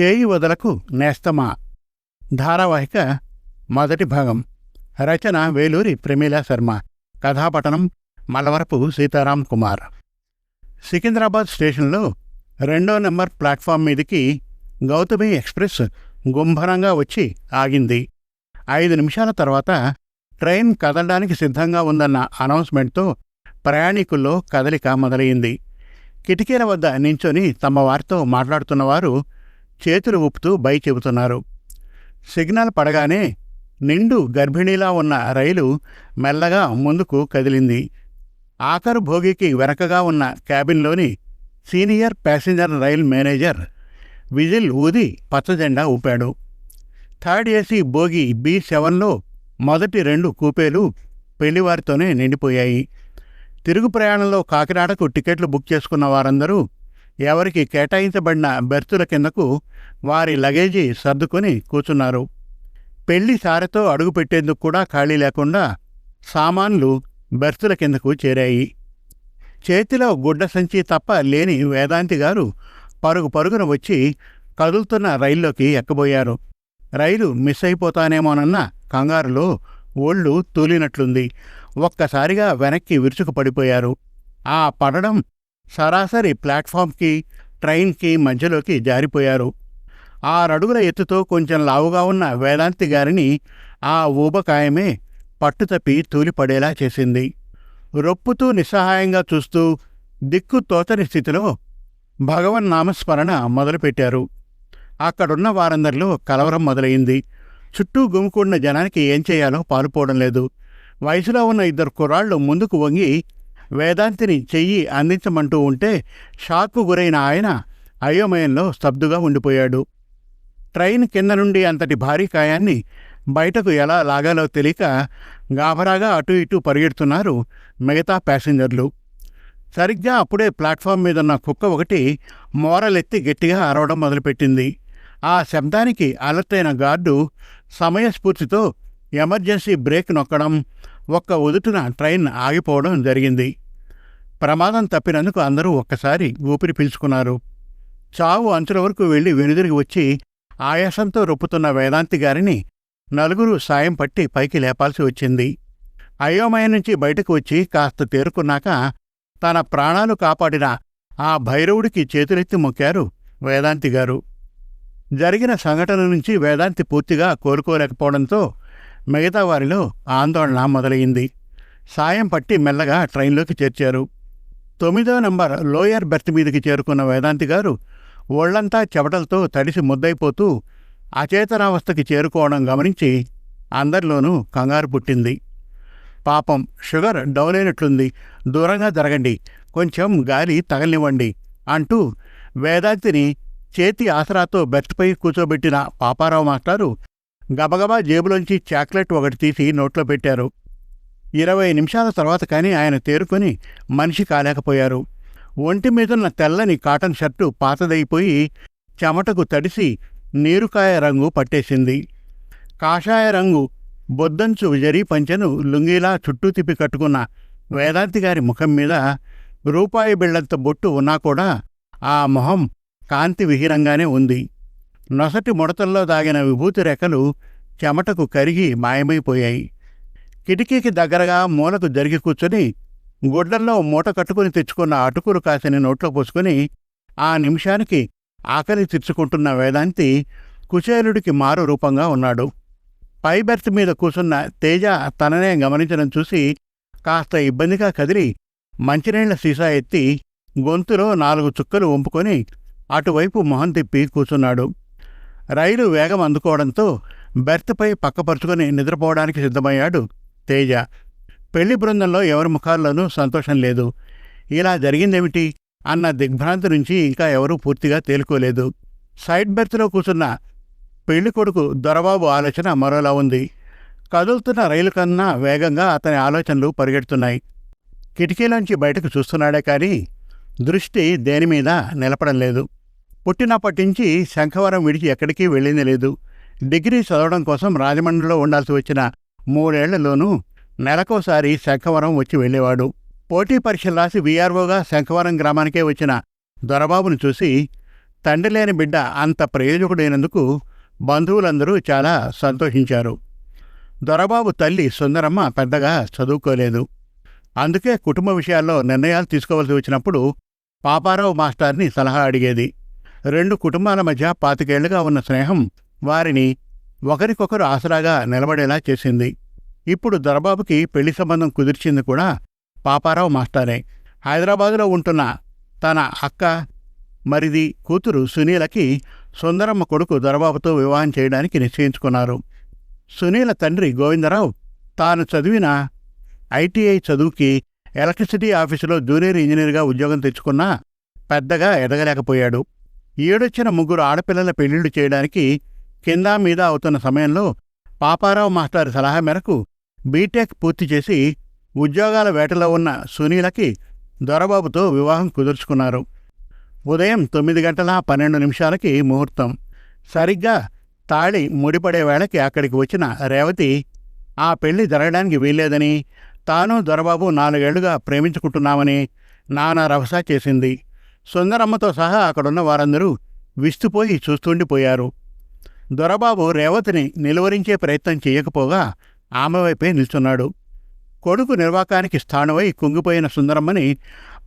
చేయి వదలకు నేస్తమా? ధారావాహిక మొదటి భాగం. రచన వేలూరి ప్రమీలా శర్మ. కథాపటనం మలవరపు సీతారాం కుమార్. సికింద్రాబాద్ స్టేషన్లో రెండో నెంబర్ ప్లాట్ఫామ్ మీదికి గౌతమి ఎక్స్ప్రెస్ గుంభరంగా వచ్చి ఆగింది. ఐదు నిమిషాల తర్వాత ట్రైన్ కదలడానికి సిద్ధంగా ఉందన్న అనౌన్స్మెంట్తో ప్రయాణికుల్లో కదలిక మొదలైంది. కిటికీల వద్ద నించొని తమ వారితో మాట్లాడుతున్నవారు చేతులు ఊపుతూ బై చెబుతున్నారు. సిగ్నల్ పడగానే నిండు గర్భిణీలా ఉన్న రైలు మెల్లగా ముందుకు కదిలింది. ఆఖరు భోగికి వెనకగా ఉన్న క్యాబిన్లోని senior passenger rail manager whistle ఊది పచ్చజెండా ఊపాడు. థర్డ్ ఏసీ బోగి బి సెవెన్లో మొదటి రెండు కూపేలు పెళ్ళివారితోనే నిండిపోయాయి. తిరుగు ప్రయాణంలో కాకినాడకు టికెట్లు బుక్ చేసుకున్న వారందరూ ఎవరికి కేటాయించబడిన బెర్తుల కిందకు వారి లగేజీ సర్దుకొని కూర్చున్నారు. పెళ్ళి సారెతో అడుగుపెట్టేందుకు కూడా ఖాళీ లేకుండా సామాన్లు బెర్తుల కిందకు చేరాయి. చేతిలో గుడ్డ సంచి తప్ప లేని వేదాంతి గారు పరుగు పరుగున వచ్చి కదులుతున్న రైల్లోకి ఎక్కబోయారు. రైలు మిస్ అయిపోతానేమోనన్న కంగారులో ఒళ్ళు తూలినట్లుంది. ఒక్కసారిగా వెనక్కి విరుచుకు పడిపోయారు. ఆ పడడం సరాసరి ప్లాట్ఫామ్కి ట్రైన్కి మధ్యలోకి జారిపోయారు. ఆరడుగుల ఎత్తుతో కొంచెం లావుగా ఉన్న వేదాంతి గారిని ఆ ఊబకాయమే పట్టుతప్పి తూలిపడేలా చేసింది. రొప్పుతూ నిస్సహాయంగా చూస్తూ దిక్కు తోచని స్థితిలో భగవన్ నామస్మరణ మొదలుపెట్టారు. అక్కడున్న వారందరిలో కలవరం మొదలైంది. చుట్టూ గుమికూడిన జనానికి ఏం చేయాలో పాలుపోవడం లేదు. వయసులో ఉన్న ఇద్దరు కుర్రాళ్ళు ముందుకు వంగి వేదాంతిని చెయ్యి అందించమంటూ ఉంటే షాక్కు గురైన ఆయన అయోమయంలో స్తబ్దుగా ఉండిపోయాడు. ట్రైన్ కింద నుండి అంతటి భారీ కాయాన్ని బయటకు ఎలా లాగాలో తెలియక గాభరాగా అటు ఇటు పరిగెడుతున్నారు మిగతా ప్యాసింజర్లు. సరిగ్గా అప్పుడే ప్లాట్ఫామ్ మీదున్న కుక్క ఒకటి మోరలెత్తి గట్టిగా అరవడం మొదలుపెట్టింది. ఆ శబ్దానికి అలర్ట్ అయిన గార్డు సమయస్ఫూర్తితో ఎమర్జెన్సీ బ్రేక్ నొక్కడం ఒక్క ఉదుటున ట్రైన్ ఆగిపోవడం జరిగింది. ప్రమాదం తప్పినందుకు అందరూ ఒక్కసారి ఊపిరి పీల్చుకున్నారు. చావు అంచుల వరకు వెళ్ళి వెనుదిరిగి వచ్చి ఆయాసంతో రొప్పుతున్న వేదాంతి గారిని నలుగురు సాయం పట్టి పైకి లేపాల్సి వచ్చింది. అయోమయం నుంచి బయటకు వచ్చి కాస్త తేరుకున్నాక తన ప్రాణాలు కాపాడిన ఆ భైరవుడికి చేతులెత్తి మొక్కారు వేదాంతి గారు. జరిగిన సంఘటన నుంచి వేదాంతి పూర్తిగా కోలుకోలేకపోవడంతో మిగతా వారిలో ఆందోళన మొదలైంది సాయం పట్టి మెల్లగా ట్రైన్లోకి చేర్చారు. తొమ్మిదో నంబర్ లోయర్ బెర్త్ మీదకి చేరుకున్న వేదాంతి గారు ఒళ్ళంతా చెవటలతో తడిసి ముద్దైపోతూ అచేతనావస్థకి చేరుకోవడం గమనించి అందరిలోనూ కంగారు పుట్టింది. పాపం షుగర్ డౌన్ అయినట్లుంది. దూరంగా జరగండి. కొంచెం గాలి తగలనివ్వండి అంటూ వేదాంతిని చేతి ఆసరాతో బెర్త్పై కూర్చోబెట్టిన పాపారావు మాస్టారు గబగబా జేబులోంచి చాక్లెట్ ఒకటి తీసి నోట్లో పెట్టారు. ఇరవై నిమిషాల తర్వాత కానీ ఆయన తేరుకొని మనిషి కాలేకపోయారు. ఒంటి మీదున్న తెల్లని కాటన్ షర్టు పాతదైపోయి చెమటకు తడిసి నీరుకాయ రంగు పట్టేసింది. కాషాయ రంగు బొద్దంచు జరీ పంచెను లుంగీలా చుట్టూ తిప్పి కట్టుకున్న వేదాంతి గారి ముఖం మీద రూపాయి బిళ్ళంత బొట్టు ఉన్నా కూడా ఆ మొహం కాంతి విహీనంగానే ఉంది. నొసటి ముడతల్లో దాగిన విభూతి రెక్కలు చెమటకు కరిగి మాయమైపోయాయి. కిటికీకి దగ్గరగా మూలకు జరిగి కూర్చొని గుడ్డల్లో మూట కట్టుకుని తెచ్చుకున్న అటుకులు కాసిన నోట్లో పోసుకుని ఆ నిమిషానికి ఆకలి తెచ్చుకుంటున్న వేదాంతి కుచేలుడికి మారు రూపంగా ఉన్నాడు. పై బెర్త్ మీద కూసున్న తేజ తననే గమనించడం చూసి కాస్త ఇబ్బందిగా కదిలి మంచినీళ్ళ సీసా ఎత్తి గొంతులో నాలుగు చుక్కలు వంపుకొని అటువైపు మొహం తిప్పి కూర్చున్నాడు. రైలు వేగం అందుకోవడంతో బెర్త్పై పక్కపరుచుకొని నిద్రపోవడానికి సిద్ధమయ్యాడు తేజ. పెళ్ళి బృందంలో ఎవరి ముఖాల్లోనూ సంతోషం లేదు. ఇలా జరిగిందేమిటి? అన్న దిగ్భ్రాంతి నుంచి ఇంకా ఎవరూ పూర్తిగా తేలుకోలేదు. సైడ్ బెర్త్లో కూర్చున్న పెళ్ళి కొడుకు దొరబాబు ఆలోచన మరోలా ఉంది. కదులుతున్న రైలు కన్నా వేగంగా అతని ఆలోచనలు పరిగెడుతున్నాయి. కిటికీలోంచి బయటకు చూస్తున్నాడే కానీ దృష్టి దేని మీద నిలపడం లేదు. పుట్టినప్పటి నుంచి శంఖవరం విడిచి ఎక్కడికి వెళ్ళింది లేదు. డిగ్రీ చదవడం కోసం రాజమండ్రిలో ఉండాల్సి వచ్చిన మూడేళ్ళలోనూ నెలకోసారి శంఖవరం వచ్చి వెళ్ళేవాడు. పోటీ పరీక్షలు రాసి వీఆర్ఓగా శంఖవరం గ్రామానికే వచ్చిన దొరబాబును చూసి తండ్రి లేని బిడ్డ అంత ప్రయోజకుడైనందుకు బంధువులందరూ చాలా సంతోషించారు. దొరబాబు తల్లి సుందరమ్మ పెద్దగా చదువుకోలేదు. అందుకే కుటుంబ విషయాల్లో నిర్ణయాలు తీసుకోవాల్సి వచ్చినప్పుడు పాపారావు మాస్టార్ని సలహా అడిగేది. రెండు కుటుంబాల మధ్య పాతికేళ్ళుగా ఉన్న స్నేహం వారిని ఒకరికొకరు ఆసరాగా నిలబడేలా చేసింది. ఇప్పుడు దొరబాబుకి పెళ్ళి సంబంధం కుదిర్చింది కూడా పాపారావు మాస్టారే. హైదరాబాదులో ఉంటున్న తన అక్క మరిది కూతురు సునీలకి సుందరమ్మ కొడుకు దొరబాబుతో వివాహం చేయడానికి నిశ్చయించుకున్నారు. సునీల తండ్రి గోవిందరావు తాను చదివిన ఐటీఐ చదువుకి ఎలక్ట్రిసిటీ ఆఫీసులో జూనియర్ ఇంజనీర్గా ఉద్యోగం తెచ్చుకున్నా పెద్దగా ఎదగలేకపోయాడు. ఏడొచ్చిన ముగ్గురు ఆడపిల్లల పెళ్ళిళ్ళు చేయడానికి కింద మీద అవుతున్న సమయంలో పాపారావు మాస్టర్ సలహా మేరకు బీటెక్ పూర్తి చేసి ఉద్యోగాల వేటలో ఉన్న సునీలకి దొరబాబుతో వివాహం కుదుర్చుకున్నారు. ఉదయం తొమ్మిది గంటల పన్నెండు నిమిషాలకి ముహూర్తం. సరిగ్గా తాళి ముడిపడే వేళకి అక్కడికి వచ్చిన రేవతి ఆ పెళ్ళి జరగడానికి వీల్లేదని తాను దొరబాబు నాలుగేళ్ళుగా ప్రేమించుకుంటున్నామని నానా రవసా చేసింది. సుందరమ్మతో సహా అక్కడున్న వారందరూ విస్తుపోయి చూస్తుండిపోయారు. దొరబాబు రేవతిని నిలువరించే ప్రయత్నం చేయకపోగా ఆమె వైపే నిల్చున్నాడు. కొడుకు నిర్వాకానికి స్థానమై కుంగిపోయిన సుందరమ్మని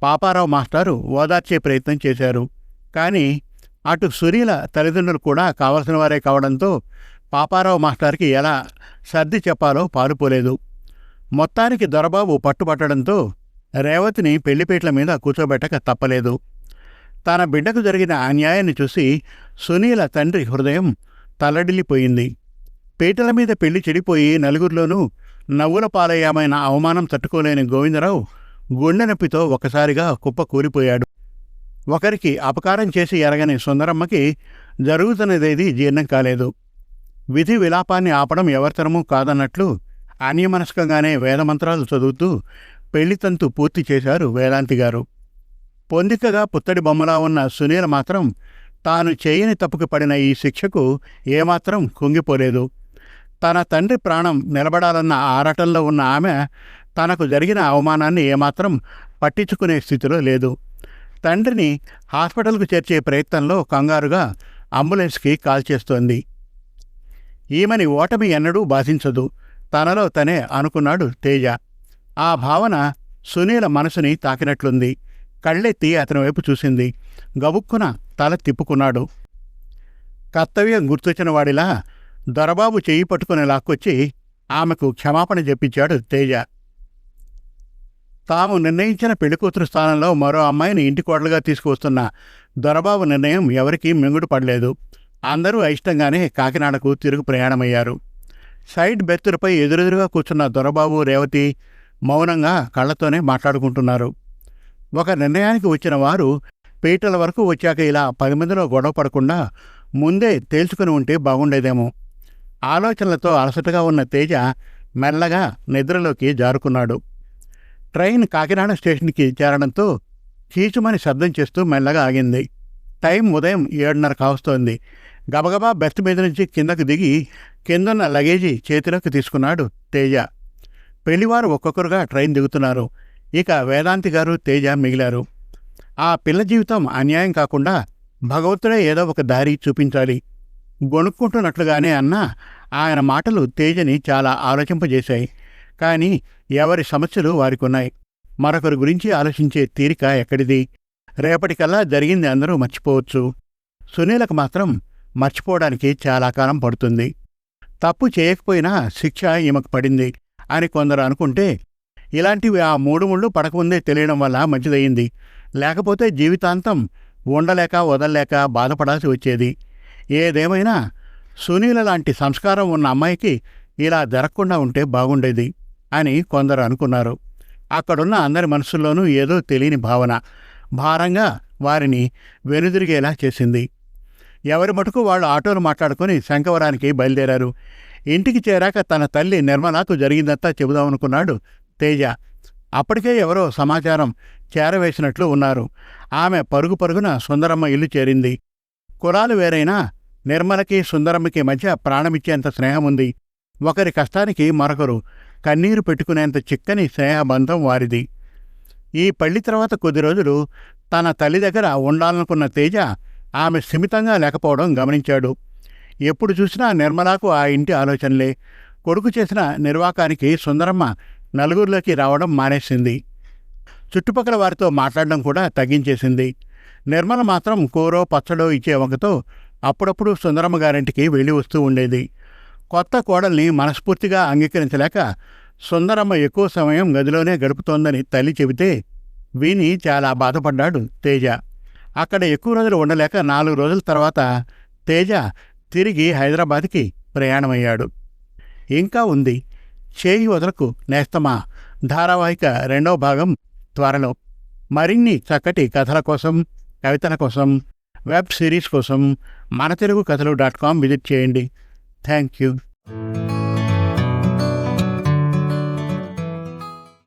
పాపారావు మాస్టారు ఓదార్చే ప్రయత్నం చేశారు. కానీ అటు సునీల తల్లిదండ్రులు కూడా కావలసిన వారే కావడంతో పాపారావు మాస్టార్కి ఎలా సర్ది చెప్పాలో పాలుపోలేదు. మొత్తానికి దొరబాబు పట్టుబట్టడంతో రేవతిని పెళ్ళిపేట్ల మీద కూర్చోబెట్టక తప్పలేదు. తన బిడ్డకు జరిగిన అన్యాయాన్ని చూసి సునీల తండ్రి హృదయం తల్లడిల్లిపోయింది పీటల మీద పెళ్ళి చెడిపోయి నలుగురిలోనూ నవ్వుల పాలయ్యామైన అవమానం తట్టుకోలేని గోవిందరావు గుండె నొప్పితో ఒకసారిగా కుప్ప కూలిపోయాడు. ఒకరికి అపకారం చేసి ఎరగని సుందరమ్మకి జరుగుతున్నదేది జీర్ణం కాలేదు. విధి విలాపాన్ని ఆపడం ఎవరితరమూ కాదన్నట్లు అన్యమనస్కంగానే వేదమంత్రాలు చదువుతూ పెళ్ళితంతు పూర్తి చేశారు వేదాంతి గారు. పొందికగా పుత్తడి బొమ్మలా ఉన్న సునీల మాత్రం తాను చేయని తప్పుకు పడిన ఈ శిక్షకు ఏమాత్రం కుంగిపోలేదు. తన తండ్రి ప్రాణం నిలబడాలన్న ఆరాటంలో ఉన్న ఆమె తనకు జరిగిన అవమానాన్ని ఏమాత్రం పట్టించుకునే స్థితిలో లేదు. తండ్రిని హాస్పిటల్కు చేర్చే ప్రయత్నంలో కంగారుగా అంబులెన్స్కి కాల్ చేస్తోంది. ఈమెని ఓటమి ఎన్నడూ బాధించదు. తనలో తనే అనుకున్నాడు తేజ. ఆ భావన సునీల మనసుని తాకినట్లుంది. కళ్ళెత్తి అతని వైపు చూసింది. గబుక్కున తల తిప్పుకున్నాడు. కర్తవ్యం గుర్తొచ్చిన వాడిలా దొరబాబు చెయ్యి పట్టుకుని లాక్కొచ్చి ఆమెకు క్షమాపణ చెప్పించాడు తేజ. తాము నిర్ణయించిన పెళ్ళికూతురు స్థానంలో మరో అమ్మాయిని ఇంటి కోడలుగా తీసుకువస్తున్న దొరబాబు నిర్ణయం ఎవరికీ మింగుడు పడలేదు. అందరూ అయిష్టంగానే కాకినాడకు తిరుగు ప్రయాణమయ్యారు. సైడ్ బెర్తులపై ఎదురెదురుగా కూర్చున్న దొరబాబు రేవతి మౌనంగా కళ్ళతోనే మాట్లాడుకుంటున్నారు. ఒక నిర్ణయానికి వచ్చిన వారు పీటల వరకు వచ్చాక ఇలా పది మందిలో గొడవ పడకుండా ముందే తేల్చుకుని ఉంటే బాగుండేదేమో. ఆలోచనలతో అలసటగా ఉన్న తేజ మెల్లగా నిద్రలోకి జారుకున్నాడు. ట్రైన్ కాకినాడ స్టేషన్కి చేరడంతో కీచుమని శబ్దం చేస్తూ మెల్లగా ఆగింది. టైం ఉదయం ఏడున్నర కావస్తోంది. గబగబా బెర్త్ మీద నుంచి కిందకు దిగి కిందన్న లగేజీ చేతిలోకి తీసుకున్నాడు తేజ. పెళ్ళివారు ఒక్కొక్కరుగా ట్రైన్ దిగుతున్నారు. ఇక వేదాంతి గారు తేజ మిగిలారు. ఆ పిల్ల జీవితం అన్యాయం కాకుండా భగవంతుడే ఏదో ఒక దారి చూపించాలి. గొణుక్కుంటున్నట్లుగానే అన్న ఆయన మాటలు తేజని చాలా ఆలోచింపజేశాయి. కానీ ఎవరి సమస్యలు వారికున్నాయి. మరొకరి గురించి ఆలోచించే తీరిక ఎక్కడిది? రేపటికల్లా జరిగింది అందరూ మర్చిపోవచ్చు. సునీలకు మాత్రం మర్చిపోవడానికి చాలా కాలం పడుతుంది. తప్పు చేయకపోయినా శిక్ష ఈమెకు పడింది అని కొందరు అనుకుంటే ఇలాంటివి ఆ మూడు ముళ్ళు పడకముందే తెలియడం వల్ల మంచిదయింది. లేకపోతే జీవితాంతం ఉండలేక వదలలేక బాధపడాల్సి వచ్చేది. ఏదేమైనా సునీల లాంటి సంస్కారం ఉన్న అమ్మాయికి ఇలా జరగకుండా ఉంటే బాగుండేది అని కొందరు అనుకున్నారు. అక్కడున్న అందరి మనసుల్లోనూ ఏదో తెలియని భావన భారంగా వారిని వెనుదిరిగేలా చేసింది. ఎవరి మటుకు వాళ్ళు ఆటోలు మాట్లాడుకుని శంకవరానికి బయలుదేరారు. ఇంటికి చేరాక తన తల్లి నిర్మలకు జరిగిందంతా చెబుదామనుకున్నాడు తేజ. అప్పటికే ఎవరో సమాచారం చేరవేసినట్లు ఉన్నారు. ఆమె పరుగు పరుగున సుందరమ్మ ఇల్లు చేరింది. కులాలు వేరైనా నిర్మలకి సుందరమ్మకి మధ్య ప్రాణమిచ్చేంత స్నేహముంది. ఒకరి కష్టానికి మరొకరు కన్నీరు పెట్టుకునేంత చిక్కని స్నేహబంధం వారిది. ఈ పెళ్ళి తర్వాత కొద్ది రోజులు తన తల్లి దగ్గర ఉండాలనుకున్న తేజ ఆమె స్థిమితంగా లేకపోవడం గమనించాడు. ఎప్పుడు చూసినా నిర్మలాకు ఆ ఇంటి ఆలోచనలే. కొడుకు చేసిన నిర్వాకానికి సుందరమ్మ నలుగురిలోకి రావడం మానేసింది. చుట్టుపక్కల వారితో మాట్లాడడం కూడా తగ్గించేసింది. నిర్మల మాత్రం కూరో పచ్చడో ఇచ్చే వంకతో అప్పుడప్పుడు సుందరమ్మ గారింటికి వెళ్ళి వస్తూ ఉండేది. కొత్త కోడల్ని మనస్ఫూర్తిగా అంగీకరించలేక సుందరమ్మ ఎక్కువ సమయం గదిలోనే గడుపుతోందని తల్లి చెబితే విని చాలా బాధపడ్డాడు తేజ. అక్కడ ఎక్కువ రోజులు ఉండలేక నాలుగు రోజుల తర్వాత తేజ తిరిగి హైదరాబాద్కి ప్రయాణమయ్యాడు. ఇంకా ఉంది. చేయి వదలకు నేస్తమా? ధారావాహిక రెండో భాగం త్వరలో. మరిన్ని చక్కటి కథల కోసం కవితల కోసం వెబ్ సిరీస్ కోసం మన తెలుగు కథలు డాట్ కామ్ విజిట్ చేయండి. Thank you.